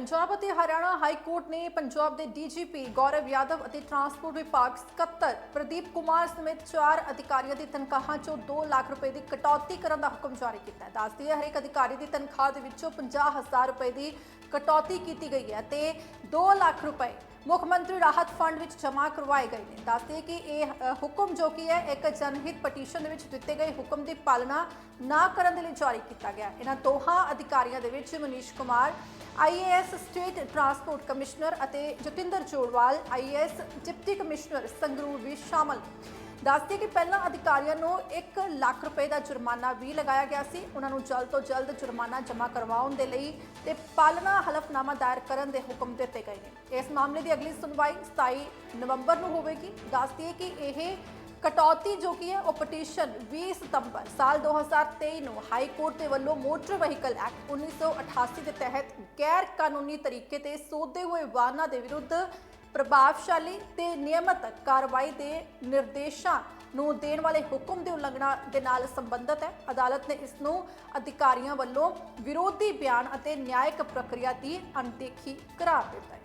ਪੰਜਾਬ ਅਤੇ Haryana high court ਨੇ ਪੰਜਾਬ ਦੇ ਡੀਜੀਪੀ ਗੌਰਵ ਯਾਦਵ ਅਤੇ ਟਰਾਂਸਪੋਰਟ ਵਿਭਾਗ ਸਕੱਤਰ ਪ੍ਰਦੀਪ ਕੁਮਾਰ ਸਮੇਤ ਚਾਰ ਅਧਿਕਾਰੀਆਂ ਦੀ ਤਨਖਾਹਾਂ 'ਚੋਂ 2 ਲੱਖ ਰੁਪਏ ਦੀ ਕਟੌਤੀ ਕਰਨ ਦਾ ਹੁਕਮ ਜਾਰੀ ਕੀਤਾ ਹੈ। ਦੱਸਦੀ ਹੈ, ਹਰੇਕ ਅਧਿਕਾਰੀ ਦੀ ਤਨਖਾਹ ਦੇ ਵਿੱਚੋਂ 50000 ਰੁਪਏ ਦੀ ਕਟੌਤੀ ਕੀਤੀ ਗਈ ਹੈ ਤੇ 2 ਲੱਖ ਰੁਪਏ ਮੁੱਖ ਮੰਤਰੀ ਰਾਹਤ ਫੰਡ ਵਿੱਚ ਜਮ੍ਹਾਂ ਕਰਵਾਏ ਗਏ ਨੇ। ਦੱਸਦੇ ਕਿ ਇਹ ਹੁਕਮ ਜੋ ਕਿ ਹੈ, ਇੱਕ ਜਨਹਿਤ ਪਟੀਸ਼ਨ ਦੇ ਵਿੱਚ ਦਿੱਤੇ ਗਏ ਹੁਕਮ ਦੀ ਪਾਲਣਾ ਨਾ ਕਰਨ ਦੇ ਲਈ ਜਾਰੀ ਕੀਤਾ ਗਿਆ। ਇਹਨਾਂ ਦੋਹਾਂ ਅਧਿਕਾਰੀਆਂ ਦੇ ਵਿੱਚ Manish Kumar IAS state transport commissioner ਅਤੇ Jatinder Jorwal IAS deputy commissioner Sangrur ਵੀ ਸ਼ਾਮਲ ਦੱਸਦੇ ਕਿ ਪਹਿਲਾਂ ਅਧਿਕਾਰੀਆਂ ਨੂੰ 1 ਲੱਖ ਰੁਪਏ ਦਾ ਜੁਰਮਾਨਾ ਵੀ ਲਗਾਇਆ ਗਿਆ ਸੀ। ਉਹਨਾਂ ਨੂੰ ਜਲਦ ਤੋਂ ਜਲਦ ਜੁਰਮਾਨਾ ਜਮ੍ਹਾਂ ਕਰਵਾਉਣ ਦੇ ਲਈ ਤੇ ਪਾਲਣਾ ਹਲਫਨਾਮਾ ਦਾਇਰ ਕਰਨ ਦੇ ਹੁਕਮ ਦਿੱਤੇ ਗਏ ਨੇ। ਇਸ ਮਾਮਲੇ ਦੀ ਅਗਲੀ ਸੁਣਵਾਈ 27 ਨਵੰਬਰ ਨੂੰ ਹੋਵੇਗੀ। ਦੱਸਦੀ ਕਿ ਇਹ ਕਟੌਤੀ ਜੋ ਕੀ ਹੈ, ਉਹ ਪਟੀਸ਼ਨ 20 ਸਤੰਬਰ ਸਾਲ 2023 ਨੂੰ ਹਾਈ ਕੋਰਟ ਦੇ ਵੱਲੋਂ ਮੋਟਰ ਵਹੀਕਲ ਐਕਟ 1988 ਦੇ ਤਹਿਤ ਗੈਰ ਕਾਨੂੰਨੀ ਤਰੀਕੇ ਤੇ ਸੋਧੇ ਹੋਏ ਵਾਹਨਾਂ ਦੇ ਵਿਰੁੱਧ ਪ੍ਰਭਾਵਸ਼ਾਲੀ ਤੇ ਨਿਯਮਤ ਕਾਰਵਾਈ ਦੇ ਨਿਰਦੇਸ਼ਾਂ ਨੂੰ ਦੇਣ ਵਾਲੇ ਹੁਕਮ ਦੀ ਉਲੰਘਣਾ ਦੇ ਨਾਲ ਸੰਬੰਧਿਤ ਹੈ। ਅਦਾਲਤ ਨੇ ਇਸ ਨੂੰ ਅਧਿਕਾਰੀਆਂ ਵੱਲੋਂ ਵਿਰੋਧੀ ਬਿਆਨ ਅਤੇ ਨਿਆਇਕ ਪ੍ਰਕਿਰਿਆ ਦੀ ਅਣਦੇਖੀ ਕਰਾਰ ਦਿੱਤਾ ਹੈ।